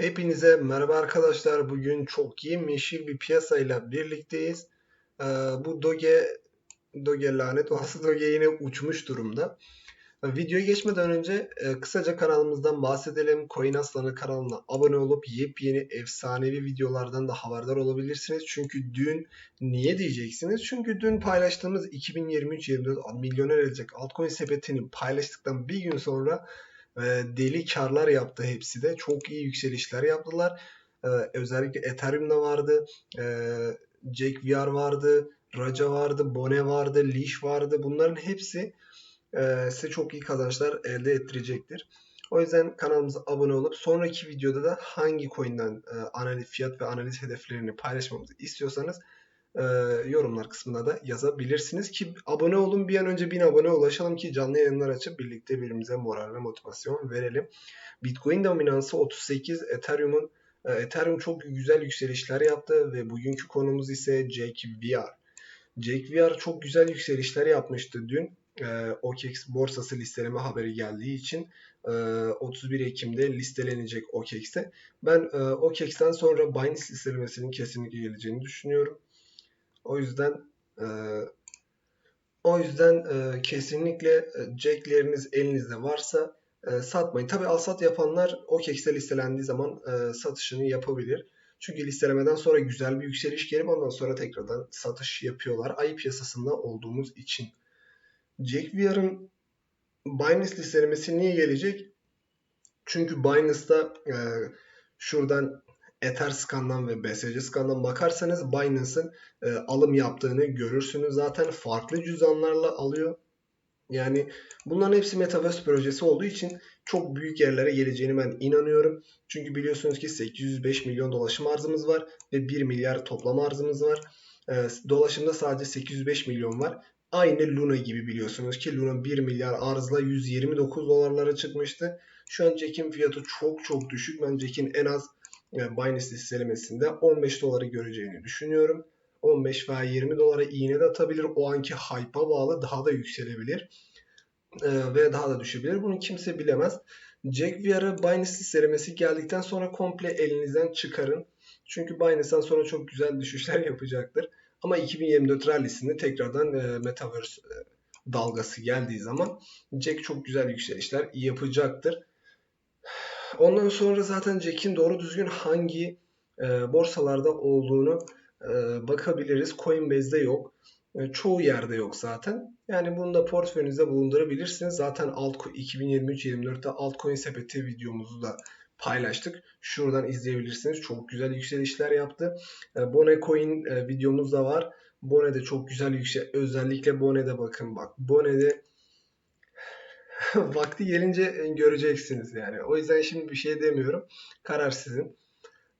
Hepinize merhaba arkadaşlar. Bugün çok yemyeşil bir piyasayla birlikteyiz. Ee, bu Doge, Doge lanet olası Doge yine uçmuş durumda. Ee, videoya geçmeden önce e, kısaca kanalımızdan bahsedelim. Coin Aslanı kanalına abone olup yepyeni efsanevi videolardan da haberdar olabilirsiniz. Çünkü dün niye diyeceksiniz? Çünkü dün paylaştığımız 2023-24 milyoner edecek altcoin sepetini paylaştıktan bir gün sonra deli karlar yaptı hepsi de. Çok iyi yükselişler yaptılar. Ee, özellikle Ethereum'da vardı. Ee, Jack VR vardı. Raja vardı. Bone vardı. Leash vardı. Bunların hepsi e, size çok iyi kazançlar elde ettirecektir. O yüzden kanalımıza abone olup sonraki videoda da hangi coin'den e, analiz fiyat ve analiz hedeflerini paylaşmamızı istiyorsanız e, yorumlar kısmına da yazabilirsiniz ki abone olun bir an önce 1000 abone ulaşalım ki canlı yayınlar açıp birlikte birbirimize moral ve motivasyon verelim. Bitcoin dominansı 38, Ethereum'un e, Ethereum çok güzel yükselişler yaptı ve bugünkü konumuz ise Jack VR. Jack VR çok güzel yükselişler yapmıştı dün. E, OKEX borsası listeleme haberi geldiği için 31 Ekim'de listelenecek OKEX'e. Ben OKEX'ten sonra Binance listelemesinin kesinlikle geleceğini düşünüyorum. O yüzden e, o yüzden e, kesinlikle e, jackleriniz elinizde varsa e, satmayın. Tabi alsat yapanlar OKEX'te listelendiği zaman e, satışını yapabilir. Çünkü listelemeden sonra güzel bir yükseliş gelip ondan sonra tekrardan satış yapıyorlar. Ayı piyasasında olduğumuz için. Jack VR'ın Binance listelemesi niye gelecek? Çünkü Binance'da e, şuradan Ether skandan ve BSC skandan bakarsanız Binance'ın e, alım yaptığını görürsünüz. Zaten farklı cüzdanlarla alıyor. Yani bunların hepsi Metaverse projesi olduğu için çok büyük yerlere geleceğini ben inanıyorum. Çünkü biliyorsunuz ki 805 milyon dolaşım arzımız var ve 1 milyar toplam arzımız var. E, dolaşımda sadece 805 milyon var. Aynı Luna gibi biliyorsunuz ki Luna 1 milyar arzla 129 dolarlara çıkmıştı. Şu an Jack'in fiyatı çok çok düşük. Ben Jack'in en az Binance listelemesinde 15 doları göreceğini düşünüyorum. 15 veya 20 dolara iğne de atabilir. O anki hype'a bağlı daha da yükselebilir. Ee, ve daha da düşebilir. Bunu kimse bilemez. Jack VR'ı Binance listelemesi geldikten sonra komple elinizden çıkarın. Çünkü Binance'dan sonra çok güzel düşüşler yapacaktır. Ama 2024 rallisinde tekrardan e, Metaverse e, dalgası geldiği zaman Jack çok güzel yükselişler yapacaktır. Ondan sonra zaten Jack'in doğru düzgün hangi e, borsalarda olduğunu e, bakabiliriz. Coinbase'de yok. E, çoğu yerde yok zaten. Yani bunu da portföyünüzde bulundurabilirsiniz. Zaten alt 2023-24'te altcoin sepeti videomuzu da paylaştık. Şuradan izleyebilirsiniz. Çok güzel yükselişler yaptı. E, Bone Coin e, videomuz da var. Bone'de çok güzel yüksel. Özellikle Bone'de bakın bak. Bone'de vakti gelince e, göreceksiniz yani. O yüzden şimdi bir şey demiyorum. Karar sizin.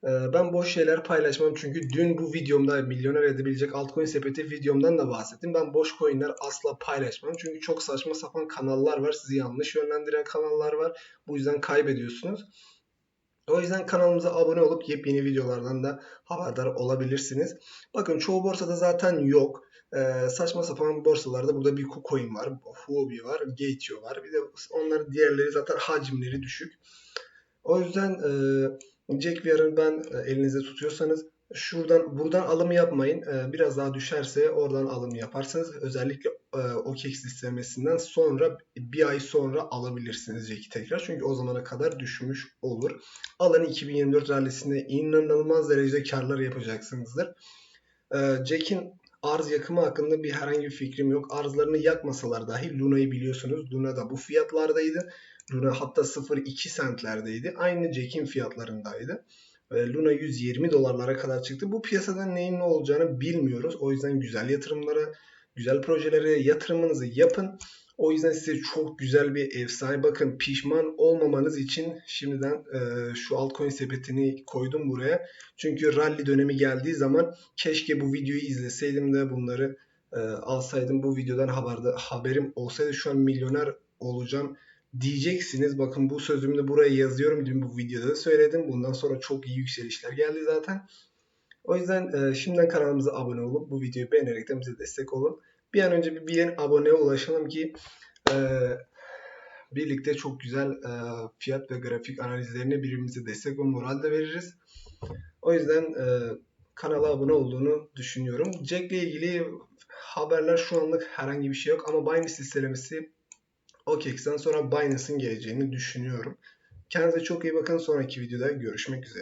E, ben boş şeyler paylaşmam çünkü dün bu videomda milyoner edebilecek altcoin sepeti videomdan da bahsettim. Ben boş coinler asla paylaşmam. Çünkü çok saçma sapan kanallar var. Sizi yanlış yönlendiren kanallar var. Bu yüzden kaybediyorsunuz. O yüzden kanalımıza abone olup yepyeni videolardan da haberdar olabilirsiniz. Bakın çoğu borsada zaten yok. Ee, saçma sapan borsalarda burada bir KuCoin var, Huobi var, Gateo var. Bir de onların diğerleri zaten hacimleri düşük. O yüzden e, Jack VR'ı ben e, elinizde tutuyorsanız şuradan buradan alım yapmayın. E, biraz daha düşerse oradan alım yaparsınız. Özellikle e, OKEX listemesinden sonra bir ay sonra alabilirsiniz Jack'i tekrar. Çünkü o zamana kadar düşmüş olur. Alın 2024 rallisinde inanılmaz derecede karlar yapacaksınızdır. E, Jack'in arz yakımı hakkında bir herhangi bir fikrim yok. Arzlarını yakmasalar dahi Luna'yı biliyorsunuz. Luna da bu fiyatlardaydı. Luna hatta 0.2 centlerdeydi. Aynı Jack'in fiyatlarındaydı. Luna 120 dolarlara kadar çıktı. Bu piyasada neyin ne olacağını bilmiyoruz. O yüzden güzel yatırımlara, güzel projelere yatırımınızı yapın. O yüzden size çok güzel bir efsane. Bakın pişman olmamanız için şimdiden e, şu altcoin sepetini koydum buraya. Çünkü rally dönemi geldiği zaman keşke bu videoyu izleseydim de bunları e, alsaydım. Bu videodan haberde, haberim olsaydı şu an milyoner olacağım diyeceksiniz. Bakın bu sözümü de buraya yazıyorum. Dün bu videoda da söyledim. Bundan sonra çok iyi yükselişler geldi zaten. O yüzden e, şimdiden kanalımıza abone olup bu videoyu beğenerek de bize destek olun. Bir an önce bir bin aboneye ulaşalım ki e, birlikte çok güzel e, fiyat ve grafik analizlerine birbirimize destek ve moral de veririz. O yüzden e, kanala abone olduğunu düşünüyorum. Jack ile ilgili haberler şu anlık herhangi bir şey yok ama Binance listelemesi OKEX'ten sonra Binance'ın geleceğini düşünüyorum. Kendinize çok iyi bakın. Sonraki videoda görüşmek üzere.